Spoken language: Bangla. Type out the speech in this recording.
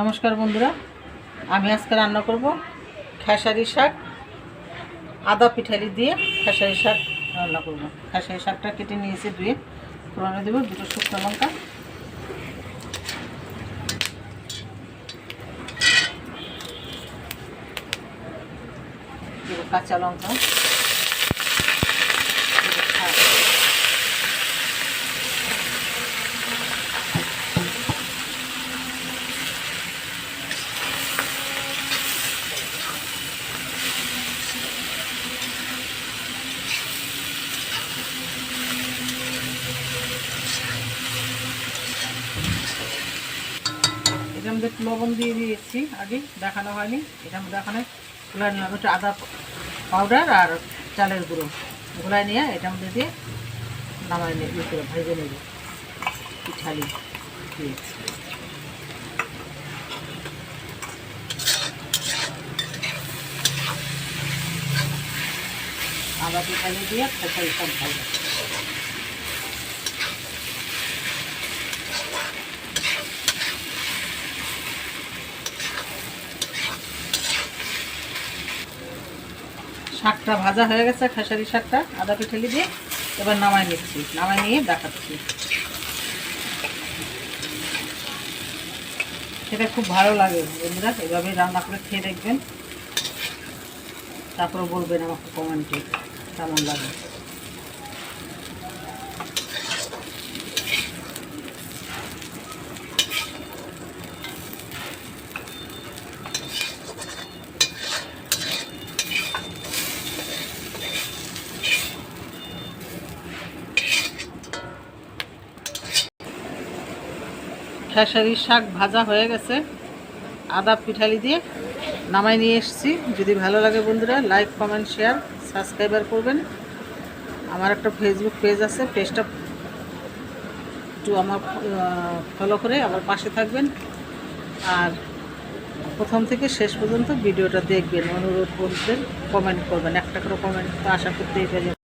নমস্কার বন্ধুরা, আমি আজকে রান্না করব খেসারি শাক, আদা পিঠালি দিয়ে খেসারি শাক রান্না করব। খেসারি শাকটা কেটে নিয়েছি ধুয়ে ফোড়নে দেবো দুটো শুকনো লঙ্কা। কাঁচা লঙ্কা। এটার মধ্যে লবণ দিয়ে দিয়েছি আগে, দেখানো হয়নি। এটার মধ্যে এখানে নিলাম। একটু আদা পাউডার আর চালের গুঁড়ো। গুলাই নিয়ে এটার মধ্যে দিয়ে নামাই নিয়ে করে ভেজে নেব। পিঠালি দিয়ে আদা পিঠালি দিয়ে খেসারি সব ভালো শাকটা ভাজা হয়ে গেছে, খেসারি শাকটা, আদা পিঠালি দিয়ে। এবার নামাই নিচ্ছি নামাই নিয়ে দেখাচ্ছি। সেটা খুব ভালো লাগে বন্ধুরা, এভাবে রান্না করে খেয়ে দেখবেন। তারপরে বলবেন আমাকে কমেন্টে কেমন লাগে। খেসারির শাক ভাজা হয়ে গেছে। আদা পিঠালি দিয়ে নামাই নিয়ে এসেছি। যদি ভালো লাগে বন্ধুরা লাইক কমেন্ট শেয়ার সাবস্ক্রাইবার করবেন। আমার একটা ফেসবুক পেজ আছে পেজটা একটু আমার ফলো করে আমার পাশে থাকবেন। আর প্রথম থেকে শেষ পর্যন্ত ভিডিওটা দেখবেন, অনুরোধ করবেন কমেন্ট করবেন। একটা করে কমেন্ট তো আশা করতেই পেয়ে